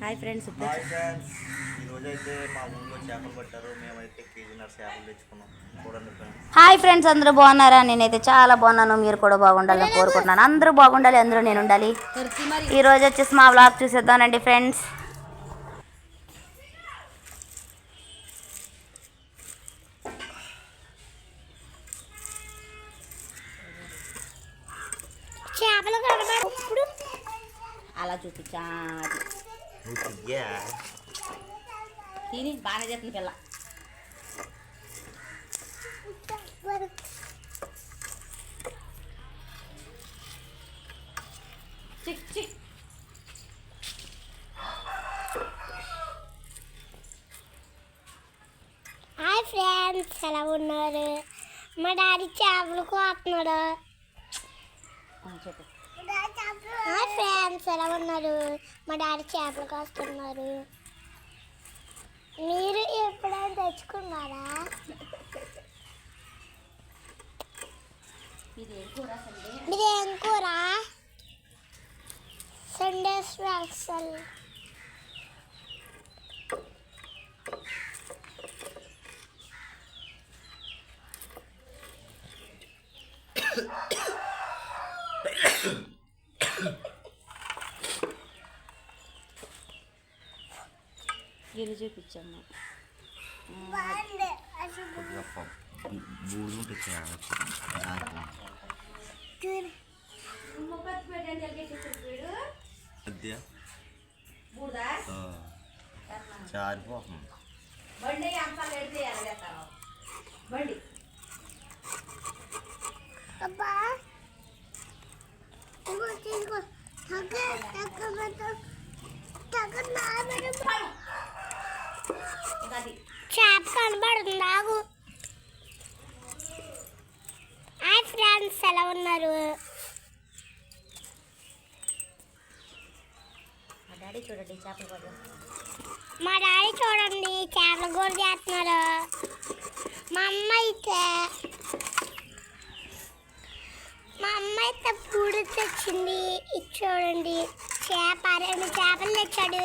Hi friends hi friends. ఈరోజు అయితే మా ఊళ్ళో చేపలు పట్టారు. మేమైతే కేజీన్నర చేపలు తెచ్చుకున్నాం. చూడండి ఫ్రెండ్స్. హాయ్ ఫ్రెండ్స్ అందరూ బాగున్నారా? నేనైతే చాలా బాగున్నాను. మీరు కూడా బాగుండాలని కోరుకుంటున్నాను. అందరూ బాగుండాలి అందరూ నేను ఉండాలి. ఈ రోజు వచ్చేసి మా వ్లాగ్ చూసేద్దానండి ఫ్రెండ్స్. చేపలు అలా చూపించా అది. నువ్వు తియ్యా తిని బాగానే చేస్తుంది పిల్ల చిక్ చిక్ హాయ్ ఫ్రెండ్స్ ఎలా ఉన్నారు? మా డాడీ చేపలు కోస్తున్నాడు ఆ, చెప్పు. ఫ్రెండ్స్ ఎలా ఉన్నారు? మా డాడీ చేపలు కోస్తున్నారు. మీరు ఎప్పుడైనా తెచ్చుకున్నారా? ఏం కూర Sunday ఇది ఏం కూర సండే స్పెషల్ ఇది చూపించమ్మా బూజు ఉంటుంది అదే చారిపోతుంది బండి అంతా పెడితే బండి అబ్బా ఇదిగో తీసుకో తగ్గ తగ్గ తగ్గ ఇంకా అది. చేప కనబడుతుంది హాయ్ ఫ్రెండ్స్ ఎలా ఉన్నారు? మా డాడీ చూడండి చేపలు పడ్డా మా డాడీ చూడండి చేపల చేస్తున్నారు. మా అమ్మ అయితే మా అమ్మ అయితే పూడి తెచ్చింది. ఇది చూడండి చేప రెండు చేపలు తెచ్చాడు.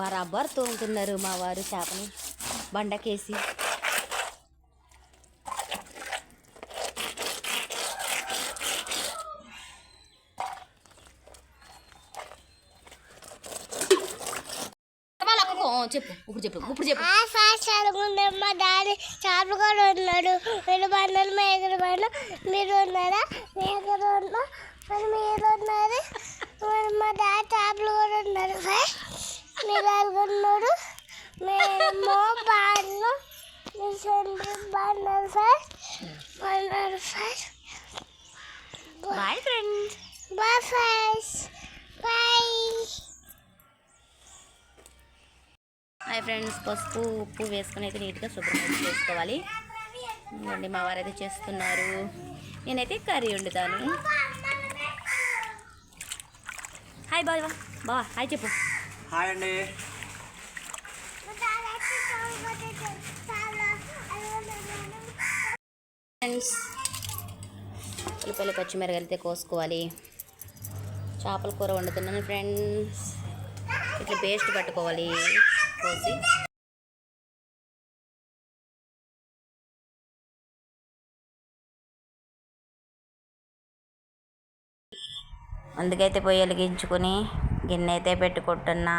బరాబర్ తోముతున్నారు మా వారు చేపని. బండకేసి. చెప్పు. ఇప్పుడు చెప్పు. ఇప్పుడు చెప్పు. ఆ ఫాస్ట్ మా డాడీ చేపలు కూడా ఉన్నాడు మీరు బండలు మేకలు బండ మీరు ఉన్నారా? మేకలు ఉన్నా మరి మీరు ఉన్నారు? మరి మా డాడీ చేపలు కూడా ఉన్నారు ఫాస్ట్ మీరు మేము fast boy friend boy fast boy. Hi friends పసుపు ఉప్పు వేసుకొని అయితే నీట్గా శుభ్రంగా చేసుకోవాలి. ఇవ్వండి మా వారు అయితే చేస్తున్నారు. నేనైతే కర్రీ వండుతాను. హాయ్ బాయ్ బా బావా హాయ్ చెప్పు. హాయ్ అండి. ఫ్రెండ్స్ ఉల్లిపాయలు పచ్చిమిరకాయలు అయితే కోసుకోవాలి. చేపల కూర వండుతున్నాను ఫ్రెండ్స్ ఇట్లా పేస్ట్ పట్టుకోవాలి కోసి. అందుకైతే పొయ్యి వెలిగించుకొని గిన్నె అయితే పెట్టుకుంటున్నా.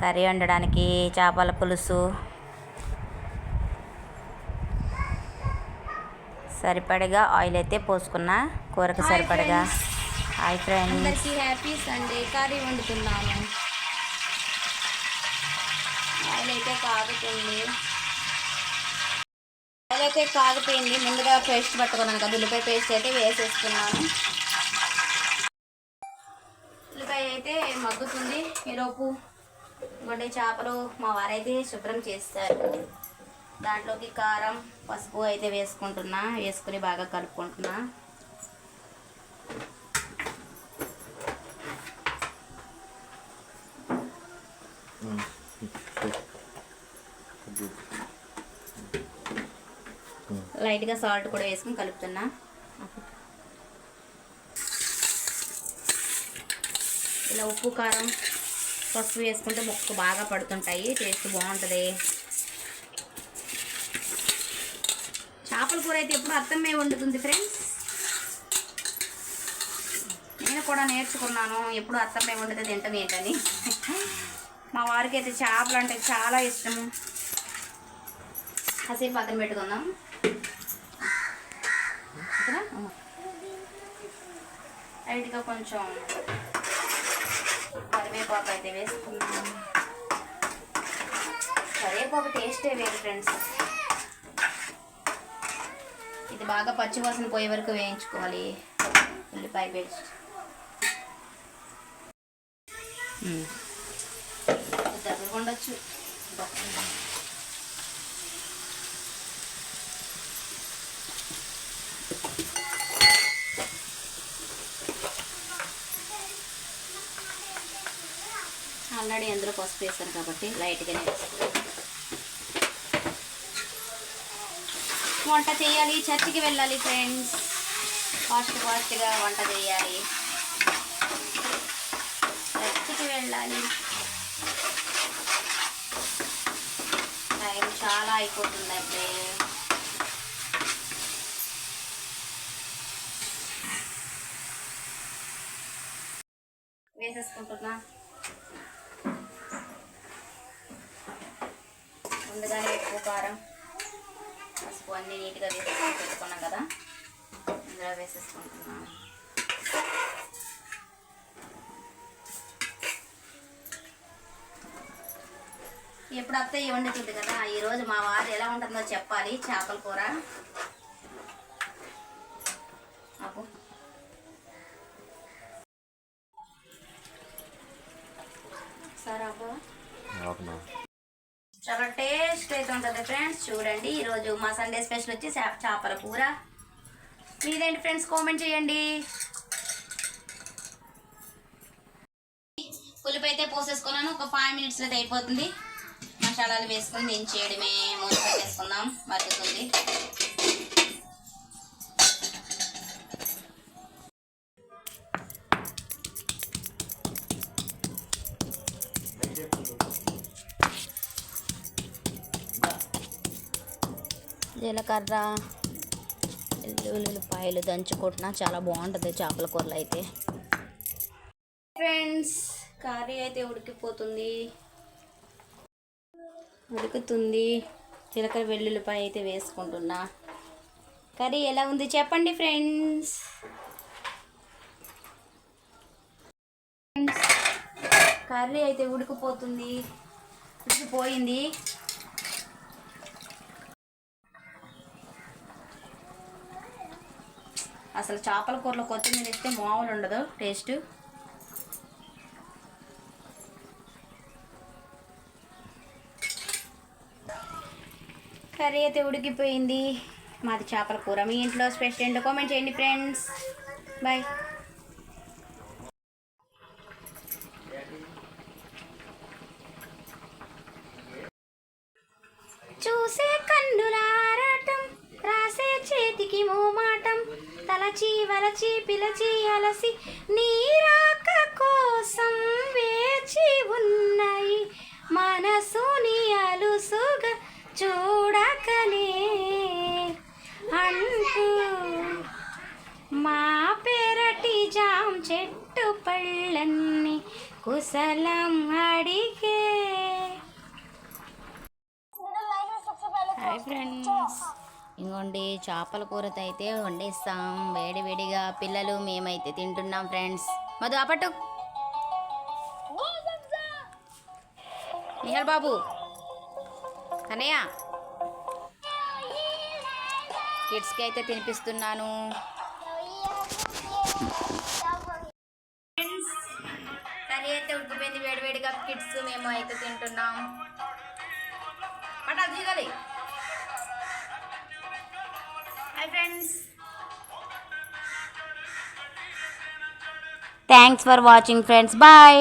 కర్రీ వండడానికి చేపల పులుసు. సరిపడగా ఆయిల్ అయితే పోసుకున్నా కూరకు సరిపడగా. హాయ్ ఫ్రెండ్స్ అందరికీ హ్యాపీ సండే. కర్రీ వండుతున్నాము ఆయిల్ అయితే కాగుతుంది. ఆయిల్ అయితే కాగిపోయింది. ముందుగా పేస్ట్ పట్టుకున్నాను కదా ఉల్లిపాయ పేస్ట్ అయితే వేసేసుకున్నాను ఉల్లిపాయ అయితే మగ్గుతుంది ఈలోపు చేపలు మా వారైతే శుభ్రం చేస్తారు. దాంట్లోకి కారం పసుపు అయితే వేసుకుంటున్నా వేసుకుని బాగా కలుపుకుంటున్నా. లైట్గా సాల్ట్ కూడా వేసుకుని కలుపుతున్నా. ఇలా ఉప్పు కారం పసుపు వేసుకుంటే ముక్క బాగా పడుతుంటాయి. టేస్ట్ బాగుంటుంది. చేపల కూర అయితే ఎప్పుడు అత్తమ్మే వండుతుంది ఫ్రెండ్స్. నేను కూడా నేర్చుకున్నాను. ఎప్పుడు అత్తమ్మే వండితే తింటాం ఏంటని. మా వారికి అయితే చేపలు అంటే చాలా ఇష్టము కాసేపు పక్కన పెట్టుకుందాం. ఓకేనా? లైట్గా కొంచెం కరివేపాకు అయితే వేసుకున్నాం కరివేపాకు టేస్టే వేరు ఫ్రెండ్స్ ఇది బాగా పచ్చివాసన పోయే వరకు వేయించుకోవాలి. ఉల్లిపాయ పేస్ట్. దగ్గర ఉండొచ్చు. ఆల్రెడీ అందులో పసుపు వేసాను కాబట్టి లైట్గానే వంట చేయాలి చర్చికి వెళ్ళాలి ఫ్రెండ్స్. ఫాస్ట్ ఫాస్ట్గా వంట చేయాలి. చర్చికి వెళ్ళాలి. టైం చాలా అయిపోతుంది అప్పుడే వేసేసుకుంటున్నా ముందుగానే ఎక్కువ కారం పసుపు అన్నీ నీట్గా వేసుకొని పెట్టుకున్నాం కదా ఇందులో వేసేసుకుంటున్నాను ఎప్పుడు అత్తయ్య వండుతుంది కదా ఈరోజు మా వారు ఎలా ఉంటుందో చెప్పాలి చేపల కూర. అప్పు సరే అప్పు చాలా టేస్ట్ అయితే ఉంటుంది ఫ్రెండ్స్. చూడండి ఈరోజు మా సండే స్పెషల్ వచ్చి చేపల కూర. మీరేంటి ఫ్రెండ్స్ కామెంట్ చేయండి. పులుపు అయితే పోసేసుకున్నాను. ఒక ఫైవ్ మినిట్స్ అయితే అయిపోతుంది. మసాలాలు వేసుకొని దించేయడమే. మూత పెట్టేసుకుందాం. మరుగుతుంది. జీలకర్ర. ఉల్లిపాయలు దంచుకుంటున్నా. చాలా బాగుంటుంది చేపల కూరలు అయితే. ఫ్రెండ్స్ కర్రీ అయితే ఉడికిపోతుంది. ఉడుకుతుంది. జీలకర్ర వెల్లుల్లిపాయ అయితే వేసుకుంటున్నా. కర్రీ ఎలా ఉంది చెప్పండి ఫ్రెండ్స్ కర్రీ అయితే ఉడికిపోతుంది. ఉడికిపోయింది. అసలు చేపల కూరలో కొత్తిమీర ఇస్తే మామూలు ఉండదు టేస్ట్. కర్రీ అయితే ఉడికిపోయింది. మాది చేపల కూర. మీ ఇంట్లో స్పెషల్ ఏంటో కామెంట్ చేయండి ఫ్రెండ్స్. బాయ్ చూసే కన్నులారాటం రాసే చేతికి మోమాటం. తలచి వలచి పిలచి అలసి నీరాక కోసం వేచి ఉన్నాయి. మనసుని అలుసుగా చూడకనే అంటూ మా పెరటి జాం చెట్టు పళ్ళన్ని కుశలం అడిగే. హాయ్ ఫ్రెండ్స్ ఇంకోండి చేపల కూరతో అయితే వండేస్తాం. వేడి వేడిగా పిల్లలు మేమైతే తింటున్నాం ఫ్రెండ్స్. మధు అపట్టు నిహల్ బాబు. కన్నయ్య. కిడ్స్కి అయితే తినిపిస్తున్నాను. కర్రీ అయితే ఉడికిపోయింది. వేడివేడిగా కిడ్స్ మేము అయితే తింటున్నాం. పటాకు bye friends thanks for watching friends bye